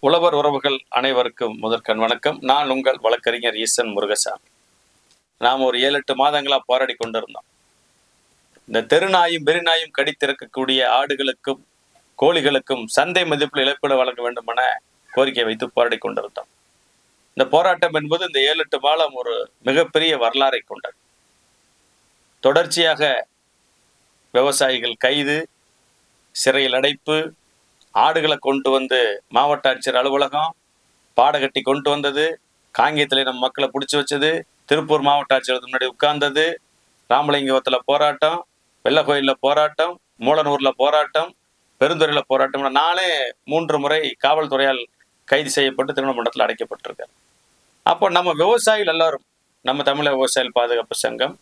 உழவர் உறவுகள் அனைவருக்கும் முதற்கண் வணக்கம். நான் உங்கள் வழக்கறிஞர் ஈசன் முருகசாமி. நாம் ஒரு ஏழு எட்டு மாதங்களா போராடி கொண்டிருந்தோம். இந்த தெருநாயும் பெருநாயும் கடித்திருக்கக்கூடிய ஆடுகளுக்கும் கோழிகளுக்கும் சந்தை மதிப்பில் இழப்பீடு வழங்க வேண்டும் என கோரிக்கை வைத்து போராடி கொண்டிருந்தோம். இந்த போராட்டம் என்பது இந்த ஏழு எட்டு மாதம் ஒரு மிகப்பெரிய வரலாறை கொண்டது. தொடர்ச்சியாக விவசாயிகள் கைது சிறையில் அடைப்பு ஆடுகளை கொண்டு வந்து மாவட்ட ஆட்சியர் அலுவலகம் பாடகட்டி கொண்டு வந்தது. காங்கியத்தில் நம்ம மக்களை பிடிச்சி வச்சது. திருப்பூர் மாவட்ட ஆட்சியர் முன்னாடி உட்கார்ந்தது. ராமலிங்கத்தில் போராட்டம் வெள்ளக்கோயிலில் போராட்டம் மூலனூரில் போராட்டம் பெருந்துறையில் போராட்டம் நானே மூன்று முறை காவல்துறையால் கைது செய்யப்பட்டு திருவண்ணாமண்டலத்தில் அடைக்கப்பட்டிருக்கார். அப்போ நம்ம விவசாயிகள் எல்லாரும் நம்ம தமிழக விவசாயிகள் பாதுகாப்பு சங்கம்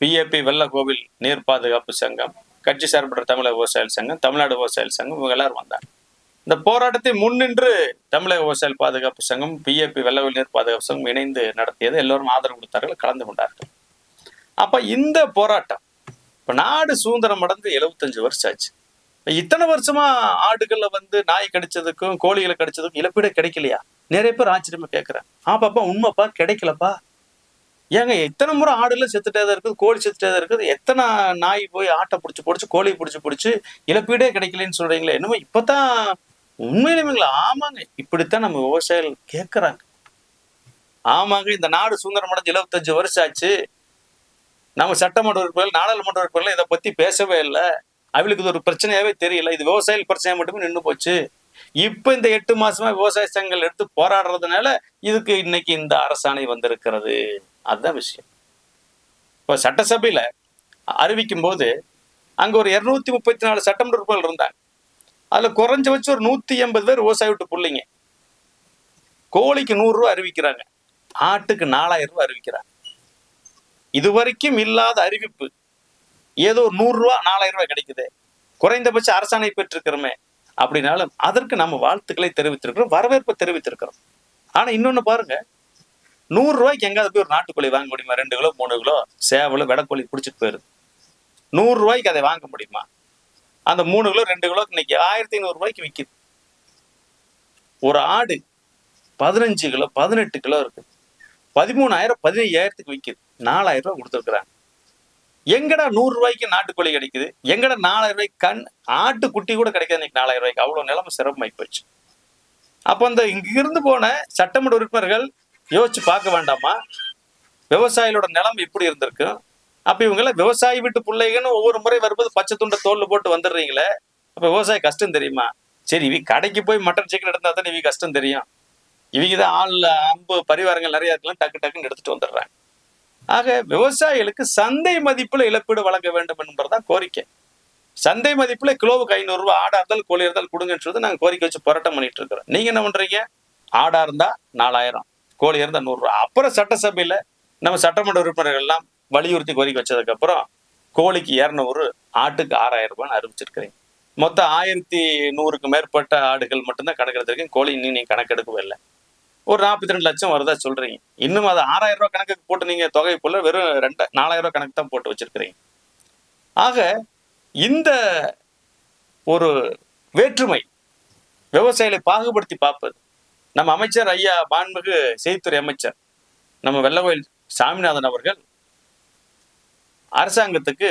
பிஏபி வெள்ளக்கோவில் நீர் பாதுகாப்பு சங்கம் கட்சி சார்பற்ற தமிழக விவசாயிகள் சங்கம் தமிழ்நாடு விவசாயிகள் சங்கம் இவங்க எல்லாரும் வந்தாங்க. இந்த போராட்டத்தை முன்னின்று தமிழக விவசாயிகள் பாதுகாப்பு சங்கம் பிஏபி வெள்ளவில் நீர் பாதுகாப்பு சங்கம் இணைந்து நடத்தியது. எல்லோரும் ஆதரவு கொடுத்தார்கள் கலந்து கொண்டார்கள். அப்ப இந்த போராட்டம் இப்ப நாடு சுதந்திரம் அடைந்து எழுபத்தஞ்சு வருஷம் ஆச்சு. இப்ப இத்தனை வருஷமா ஆடுகள்ல வந்து நாய் கடிச்சதுக்கும் கோழிகளை கடிச்சதுக்கும் இழப்பீடு கிடைக்கலையா? நிறைய பேர் ஆச்சரியமா கேட்கிறேன் ஆப்பாப்பா பாப்பா உண்மைப்பா கிடைக்கலப்பா. ஏங்க எத்தனை முறை ஆடுலாம் செத்துட்டே தான் இருக்குது கோழி செத்துட்டே தான் இருக்குது எத்தனை நாய் போய் ஆட்டை பிடிச்சி பிடிச்சி கோழி பிடிச்சி பிடிச்சி இழப்பீடே கிடைக்கலன்னு சொல்றீங்களே என்னமோ இப்பதான் உண்மையிலுமேங்களா? ஆமாங்க இப்படித்தான் நம்ம விவசாயிகள் கேட்கறாங்க ஆமாங்க இந்த நாடு சுதந்திரம் அடைஞ்சு இருபத்தஞ்சு வருஷம் ஆச்சு. நம்ம சட்டமன்ற உறுப்பினர்கள் நாடாளுமன்ற உறுப்பினர்கள் இதை பத்தி பேசவே இல்லை. அவளுக்கு இது ஒரு பிரச்சனையாவே தெரியல. இது விவசாயிகள் பிரச்சனையாக மட்டுமே நின்று போச்சு. இப்ப இந்த எட்டு மாசமா விவசாய சங்கங்கள் எடுத்து போராடுறதுனால இதுக்கு இன்னைக்கு இந்த அரசாணை வந்திருக்கிறது. அதுதான் விஷயம். இப்போ சட்டசபையில் அறிவிக்கும் போது அங்க ஒரு இருநூத்தி முப்பத்தி நாலு சட்டம் உறுப்பினர்கள் இருந்தாங்க. அதுல குறைஞ்ச வச்சு ஒரு நூத்தி எண்பது பேர் விவசாய விட்டு பிள்ளைங்க. கோழிக்கு நூறு ரூபாய் அறிவிக்கிறாங்க. ஆட்டுக்கு நாலாயிரம் ரூபாய் அறிவிக்கிறாங்க. இதுவரைக்கும் இல்லாத அறிவிப்பு. ஏதோ ஒரு நூறு ரூபா நாலாயிரம் ரூபாய் கிடைக்குது. குறைந்தபட்ச அரசாணை பெற்றிருக்கிறோமே. அப்படின்னாலும் அதற்கு நம்ம வாழ்த்துக்களை தெரிவித்திருக்கிறோம் வரவேற்பை தெரிவித்திருக்கிறோம். ஆனா இன்னொன்னு பாருங்க நூறு ரூபாய்க்கு எங்காவது போய் ஒரு நாட்டுக்கோழி வாங்க முடியுமா? ரெண்டு கிலோ மூணு கிலோ சேவலோ வெடக்கோழி பிடிச்சிட்டு போயிருது நூறு ரூபாய்க்கு அதை வாங்க முடியுமா? அந்த மூணு கிலோ ரெண்டு கிலோ இன்னைக்கு ஆயிரத்தி ஐநூறு ரூபாய்க்கு விற்கிது ஒரு ஆடு பதினஞ்சு கிலோ பதினெட்டு கிலோ இருக்கு. பதிமூணாயிரம் பதினையாயிரத்துக்கு விற்கிது நாலாயிரம் ரூபாய் கொடுத்துருக்குறாங்க. எங்கடா நூறு ரூபாய்க்கு நாட்டுக்கோழி கிடைக்குது? எங்கடா நாலாயிரம் ரூபாய்க்கு கண் ஆட்டு குட்டி கூட கிடைக்காது இன்னைக்கு நாலாயிரம் ரூபாய்க்கு. அவ்வளவு நிலைமை சிரமமாயி போச்சு. அப்போ அந்த இங்க இருந்து போன சட்டமன்ற உறுப்பினர்கள் யோசிச்சு பார்க்க வேண்டாமா? விவசாயிகளோட நிலைமை எப்படி இருந்திருக்கும் அப்ப இவங்கள விவசாயி வீட்டு பிள்ளைகள்னு ஒவ்வொரு முறை வரும்போது பச்சை துண்டை தோல்ல போட்டு வந்துடுறீங்களே? அப்ப விவசாய கஷ்டம் தெரியுமா? சரி இவி கடைக்கு போய் மட்டன் சிக்கன் எடுத்தா தானே இவங்க கஷ்டம் தெரியும். இவங்க தான் ஆள் அம்பு பரிவாரங்கள் நிறைய இருக்கலாம் டக்கு டக்குன்னு எடுத்துட்டு வந்துடுறாங்க. ஆக விவசாயிகளுக்கு சந்தை மதிப்பில் இழப்பீடு வழங்க வேண்டும் என்பதுதான் கோரிக்கை. சந்தை மதிப்பில் கிலோவுக்கு ஐநூறு ரூபாய் ஆடா இருந்தால் கோழி இருந்தால் கொடுங்கன்னு சொல்லி நாங்க கோரிக்கை வச்சு போராட்டம் பண்ணிட்டு இருக்கிறோம். நீங்க என்ன பண்றீங்க? ஆடா இருந்தா நாலாயிரம் கோழி இருந்தால் நூறுரூவா அப்புறம் சட்டசபையில நம்ம சட்டமன்ற உறுப்பினர்கள் எல்லாம் வலியுறுத்தி கோரிக்கை வச்சதுக்கப்புறம் கோழிக்கு இரநூறு ஆட்டுக்கு ஆறாயிரம் ரூபான்னு அறிவிச்சிருக்கிறீங்க. மொத்தம் ஆயிரத்தி நூறுக்கு மேற்பட்ட ஆடுகள் மட்டும்தான் கணக்கெடுத்திருக்கீங்க கோழி இன்னும் நீங்கள் கணக்கெடுக்கவே இல்லை. ஒரு நாற்பத்தி ரெண்டு லட்சம் வருதா சொல்றீங்க. இன்னும் அது ஆறாயிரம் ரூபாய் கணக்குக்கு போட்டு நீங்க தொகை போல வெறும் ரெண்டு நாலாயிரம் ரூபாய் கணக்கு தான் போட்டு வச்சிருக்கிறீங்க. ஆக இந்த ஒரு வேற்றுமை விவசாயிகளை பாகுபடுத்தி பார்ப்பது நம்ம அமைச்சர் ஐயா மாண்புமிகு செய்தித்துறை அமைச்சர் நம்ம வெள்ளகோயில் சாமிநாதன் அவர்கள் அரசாங்கத்துக்கு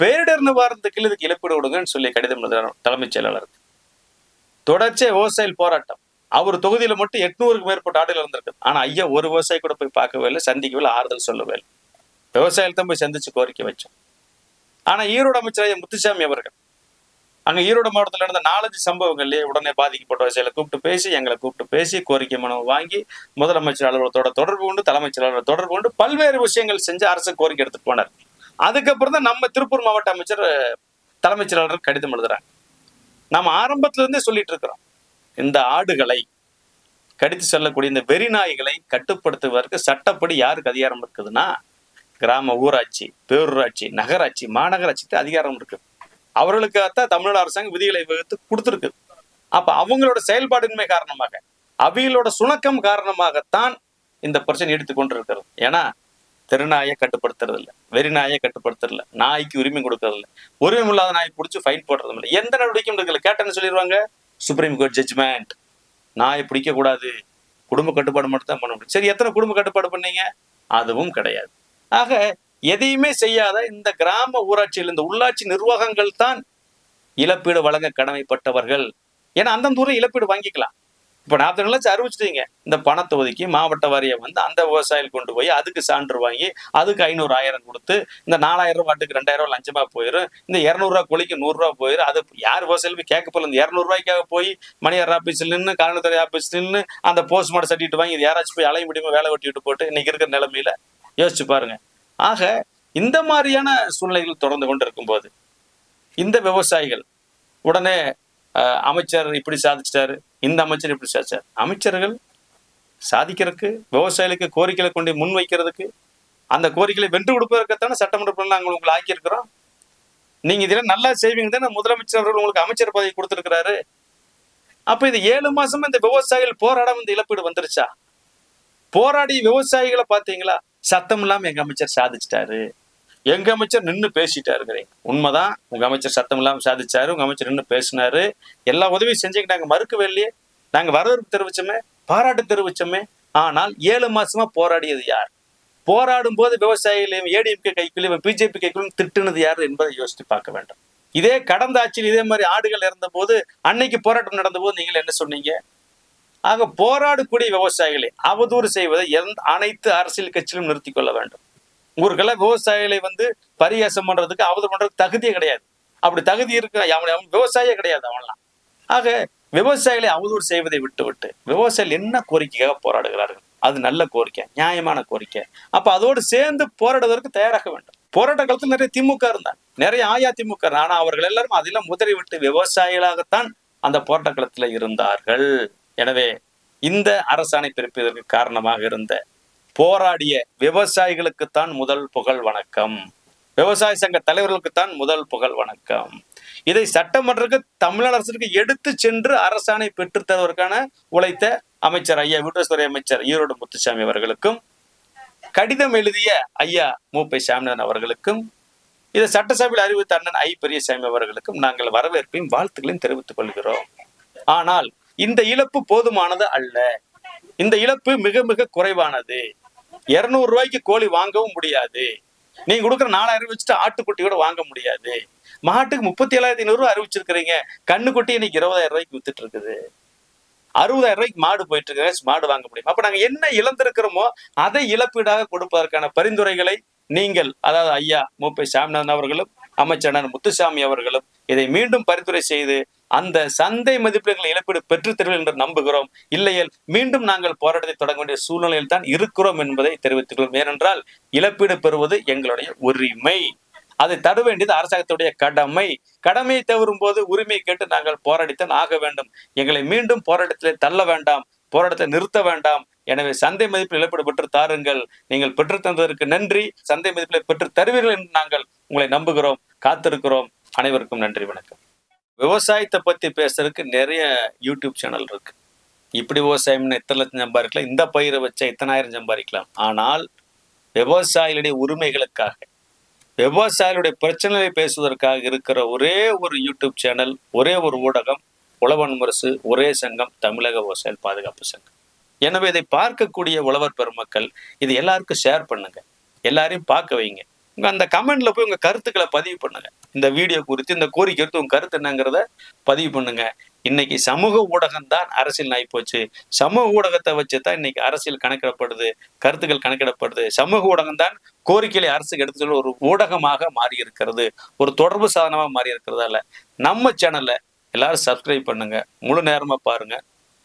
பேரிடர் நிவாரணத்துக்கு இதுக்கு இழப்பீடு கொடுங்கன்னு சொல்லி கடிதம் எழுதுறாரு தலைமைச் செயலாளருக்கு. தொடர்ச்சியாக விவசாயிகள் போராட்டம். அவர் தொகுதியில மட்டும் எட்நூறுக்கு மேற்பட்ட ஆடுகள் இருந்திருக்கு. ஆனா ஐயா ஒரு விவசாயி கூட போய் பார்க்கவே இல்லை. சந்திக்கவே இல்லை. ஆறுதல் சொல்லவே இல்லை. விவசாயிகள் தான் போய் சந்திச்சு கோரிக்கை வச்சோம். ஆனா ஈரோடு அமைச்சர் ஐயா முத்துசாமி அவர்கள் அங்க ஈரோடு மாவட்டத்தில் நடந்த நாலஞ்சு சம்பவங்கள்லயே உடனே பாதிக்கப்பட்ட விவசாயிகளை கூப்பிட்டு பேசி எங்களை கூப்பிட்டு பேசி கோரிக்கை மனு வாங்கி முதலமைச்சர் அலுவலகத்தோட தொடர்பு கொண்டு தலைமைச்சர் செயலாளர் தொடர்பு கொண்டு பல்வேறு விஷயங்கள் செஞ்சு அரசு கோரிக்கை எடுத்துட்டு போனார். அதுக்கப்புறம் தான் நம்ம திருப்பூர் மாவட்ட அமைச்சர் தலைமைச் செயலாளர் கடிதம் எழுதுறாங்க. நம்ம ஆரம்பத்துல இருந்தே சொல்லிட்டு இருக்கிறோம். இந்த ஆடுகளை கடித்து செல்லக்கூடிய இந்த வெறி நாய்களை கட்டுப்படுத்துவதற்கு சட்டப்படி யாருக்கு அதிகாரம் இருக்குதுன்னா கிராம ஊராட்சி பேரூராட்சி நகராட்சி மாநகராட்சிக்கு அதிகாரம் இருக்கு. அவர்களுக்காகத்தான் தமிழ்நாடு அரசாங்கம் விதிகளை வகுத்து கொடுத்துருக்கு. அப்ப அவங்களோட செயல்பாடின்மை காரணமாக அவிகளோட சுணக்கம் காரணமாகத்தான் இந்த பிரச்சனை எடுத்து கொண்டிருக்கிறது. ஏன்னா தெருநாயை கட்டுப்படுத்துறது இல்ல வெறிநாயை நாயை கட்டுப்படுத்துறதில்ல நாய்க்கு உரிமை கொடுக்கறதில்ல. உரிமை இல்லாத நாய் பிடிச்சி ஃபைன் போடுறதும் இல்லை. எந்த நடவடிக்கையும் எடுக்கல கேட்டேன்னு சொல்லிடுவாங்க சுப்ரீம் கோர்ட் ஜட்ஜ்மெண்ட் நாயை பிடிக்க கூடாது குடும்ப கட்டுப்பாடு மட்டும் தான் பண்ண முடியும். சரி எத்தனை குடும்ப கட்டுப்பாடு பண்ணீங்க? அதுவும் கிடையாது. ஆக எதையுமே செய்யாத இந்த கிராம ஊராட்சியில் இந்த உள்ளாட்சி நிர்வாகங்கள் தான் இழப்பீடு வழங்க கடமைப்பட்டவர்கள். ஏன்னா அந்தந்த ஊரில் இழப்பீடு வாங்கிக்கலாம். இப்போ நாற்பது லட்சம் அறிவிச்சிட்டீங்க. இந்த பணத்தை ஒதுக்கி மாவட்ட வாரியை வந்து அந்த விவசாயிகள் கொண்டு போய் அதுக்கு சான்று வாங்கி அதுக்கு ஐநூறு ஆயிரம் கொடுத்து இந்த நாலாயிரம் ரூபாட்டுக்கு ரெண்டாயிரம் ரூபாய் லஞ்சமா போயிடும் இந்த இரநூறுவா கோழிக்கு நூறுரூவா போயிடும் அது யார் விவசாயிகளுமே கேட்க போல இந்த இரநூறுவாய்க்காக போய் மணியார் ஆஃபீஸில் நின்று காலத்துறை ஆஃபீஸில் நின்று அந்த போஸ்ட் மார்ட்டம் சட்டிட்டு வாங்கி இது யாராச்சும் போய் அலைய முடியுமா? வேலை வெட்டிட்டு போட்டு இன்னைக்கு இருக்கிற நிலைமையில யோசிச்சு பாருங்க. ஆக இந்த மாதிரியான சூழ்நிலைகள் தொடர்ந்து கொண்டு இருக்கும்போது இந்த விவசாயிகள் உடனே அமைச்சர் இப்படி சாதிச்சிட்டாரு. இந்த அமைச்சர் இப்படி சாதிச்சார் அமைச்சர்கள் சாதிக்கிறதுக்கு விவசாயிகளுக்கு கோரிக்கைகளை கொண்டு முன் வைக்கிறதுக்கு அந்த கோரிக்கைகளை வென்று கொடுப்பதற்குத்தானே சட்டமன்றத்தில் நாங்கள் உங்களை ஆக்கியிருக்கிறோம். நீங்க இதெல்லாம் நல்லா செய்வீங்க தானே? முதலமைச்சர் அவர்கள் உங்களுக்கு அமைச்சர் பதவி கொடுத்துருக்கிறாரு. அப்ப இது ஏழு மாசமா இந்த விவசாயிகள் போராடம் இந்த இழப்பீடு வந்துருச்சா? போராடி விவசாயிகளை பாத்தீங்களா சத்தம் இல்லாம எங்க அமைச்சர் சாதிச்சிட்டாரு. எங்க அமைச்சர் நின்னு பேசிட்டாருங்கிறீங்க. உண்மைதான். உங்க அமைச்சர் சத்தம் இல்லாமல் சாதிச்சாரு. உங்க அமைச்சர் நின்னு பேசினாரு. எல்லா உதவியும் செஞ்சீங்க நாங்க மறுக்கவே இல்லையே. நாங்க வரவேற்பு தெரிவிச்சோமே பாராட்டு தெரிவிச்சோமே. ஆனால் ஏழு மாசமா போராடியது யார்? போராடும் போது விவசாயிகளையும் ஏடிஎம்கே கைக்குள்ளையும் பிஜேபி கைக்குள்ளும் திட்டுனது யார் என்பதை யோசித்து பார்க்க வேண்டும். இதே கடந்த ஆட்சியில் இதே மாதிரி ஆடுகள் இறந்த போது அன்னைக்கு போராட்டம் நடந்த போது நீங்கள் என்ன சொன்னீங்க? ஆக போராடக்கூடிய விவசாயிகளை அவதூறு செய்வதை எந்த அனைத்து அரசியல் கட்சியிலும் நிறுத்திக் கொள்ள வேண்டும். ஊருக்கெல்லாம் விவசாயிகளை வந்து பரிகாசம் பண்றதுக்கு அவதூறு பண்றதுக்கு தகுதியே கிடையாது. அப்படி தகுதி இருக்க? அவன் அவன் விவசாயே கிடையாது அவன்லாம். ஆக விவசாயிகளை அவதூறு செய்வதை விட்டு விட்டு விவசாயிகள் என்ன கோரிக்கைக்காக போராடுகிறார்கள்? அது நல்ல கோரிக்கை நியாயமான கோரிக்கை. அப்ப அதோடு சேர்ந்து போராடுவதற்கு தயாராக வேண்டும். போராட்ட காலத்தில் நிறைய திமுக இருந்தாங்க. நிறைய ஆயா திமுக ஆனா அவர்கள் எல்லாரும் அதெல்லாம் முதலை விட்டு விவசாயிகளாகத்தான் அந்த போராட்ட காலத்துல இருந்தார்கள். எனவே இந்த அரசாணை பிறப்பதற்கு காரணமாக இருந்த போராடிய விவசாயிகளுக்குத்தான் முதல் புகழ் வணக்கம். விவசாய சங்க தலைவர்களுக்குத்தான் முதல் புகழ் வணக்கம். இதை சட்டமன்றத்துக்கு தமிழ்நாடு அரசுக்கு எடுத்து சென்று அரசாணை பெற்று தருவதற்கான உழைத்த அமைச்சர் ஐயா வீட்டுத்துறை அமைச்சர் ஈரோடு முத்துசாமி அவர்களுக்கும் கடிதம் எழுதிய ஐயா மூப்பை சாமிநாதன் அவர்களுக்கும் இதை சட்டசபையில் அறிவித்த அண்ணன் ஐ. பெரியசாமி அவர்களுக்கும் நாங்கள் வரவேற்பையும் வாழ்த்துக்களையும் தெரிவித்துக் கொள்கிறோம். ஆனால் இந்த இழப்பு போதுமானது அல்ல. இந்த இழப்பு மிக மிக குறைவானது. இருநூறு ரூபாய்க்கு கோழி வாங்கவும் முடியாது. நீங்க கொடுக்குற நாலாயிரம் வச்சுட்டு ஆட்டுக்குட்டி கூட வாங்க முடியாது. மாட்டுக்கு முப்பத்தி ஏழாயிரத்தி ஐநூறு ரூபா அறிவிச்சிருக்கிறீங்க. கண்ணுக்குட்டி இன்னைக்கு இருபதாயிரம் ரூபாய்க்கு வித்துட்டு இருக்குது அறுபதாயிரம் ரூபாய்க்கு மாடு போயிட்டு இருக்கு மாடு வாங்க முடியும்? அப்ப நாங்க என்ன இழந்திருக்கிறோமோ அதை இழப்பீடாக கொடுப்பதற்கான பரிந்துரைகளை நீங்கள் அதாவது ஐயா மூப்பை சாமிநாதன் அவர்களும் அமைச்சர் முத்துசாமி அவர்களும் இதை மீண்டும் பரிந்துரை செய்து அந்த சந்தை மதிப்பீடுகள் இழப்பீடு பெற்று தருவீர்கள் என்று நம்புகிறோம். இல்லையேல் மீண்டும் நாங்கள் போராட்டத்தை தொடங்க வேண்டிய சூழ்நிலையில் தான் இருக்கிறோம் என்பதை தெரிவித்துள்ளோம் ஏனென்றால் இழப்பீடு பெறுவது எங்களுடைய உரிமை. அதை தட வேண்டியது அரசாங்கத்துடைய கடமை. கடமையை தவறும் போது உரிமை கேட்டு நாங்கள் போராடித்தான் ஆக வேண்டும். எங்களை மீண்டும் போராட்டத்திலே தள்ள வேண்டாம். போராட்டத்தை நிறுத்த வேண்டாம். எனவே சந்தை மதிப்பில் இழப்பீடு பெற்று தாருங்கள். நீங்கள் பெற்று தந்ததற்கு நன்றி. சந்தை மதிப்பில் பெற்று தருவீர்கள் என்று நாங்கள் உங்களை நம்புகிறோம். காத்திருக்கிறோம். அனைவருக்கும் நன்றி வணக்கம். விவசாயத்தை பற்றி பேசுறதுக்கு நிறைய யூடியூப் சேனல் இருக்கு. இப்படி விவசாயம்னு இத்தனை லட்சம் சம்பாதிக்கலாம் இந்த பயிரை வச்சா இத்தனாயிரம் சம்பாதிக்கலாம். ஆனால் விவசாயிகளுடைய உரிமைகளுக்காக விவசாயிகளுடைய பிரச்சனைகளை பேசுவதற்காக இருக்கிற ஒரே ஒரு யூடியூப் சேனல் ஒரே ஒரு ஊடகம் உழவன் முரசு ஒரே சங்கம் தமிழக விவசாயிகள் பாதுகாப்பு சங்கம். எனவே இதை பார்க்கக்கூடிய உழவர் பெருமக்கள் இது எல்லாருக்கும் ஷேர் பண்ணுங்க. எல்லாரையும் பார்க்க வைங்க. உங்க அந்த கமெண்ட்ல போய் உங்க கருத்துக்களை பதிவு பண்ணுங்க. இந்த வீடியோ குறித்து இந்த கோரிக்கை குறித்து உங்கள் கருத்து என்னங்கிறத பதிவு பண்ணுங்க. இன்னைக்கு சமூக ஊடகம் தான் அரசியல் ஆகிப்போச்சு சமூக ஊடகத்தை வச்சு தான் இன்னைக்கு அரசியல் கணக்கிடப்படுது கருத்துக்கள் கணக்கிடப்படுது. சமூக ஊடகம் தான் கோரிக்கைகளை அரசுக்கு எடுத்து ஒரு ஊடகமாக மாறி இருக்கிறது ஒரு தொடர்பு சாதனமாக மாறி இருக்கிறதால நம்ம சேனல்ல எல்லாரும் சப்ஸ்கிரைப் பண்ணுங்க. முழு நேரமா பாருங்க.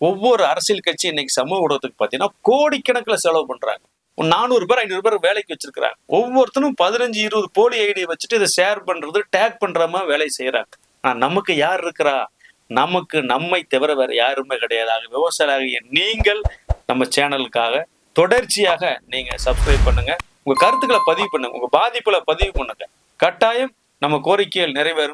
ஒவ்வொரு அரசியல் கட்சி இன்னைக்கு சமூக ஊடகத்துக்கு பார்த்தீங்கன்னா கோடிக்கணக்கில் செலவு பண்றாங்க. நானூறு பேர் ஐநூறு பேர் வேலைக்கு வச்சிருக்கிறாங்க. ஒவ்வொருத்தரும் பதினஞ்சு இருபது போலி ஐடியை வச்சுட்டு இதை ஷேர் பண்றது டேக் பண்ற மாதிரி வேலை செய்யறாங்க ஆனா நமக்கு யார் இருக்கிறா? நமக்கு நம்மை தவிர வேற யாருமே கிடையாது. ஆக விவசாயியாகிய நீங்கள் நம்ம சேனலுக்காக தொடர்ச்சியாக நீங்க சப்ஸ்கிரைப் பண்ணுங்க. உங்க கருத்துக்களை பதிவு பண்ணுங்க. உங்க பாதிப்புல பதிவு பண்ணுங்க. கட்டாயம் நம்ம கோரிக்கைகள் நிறைவேறும்.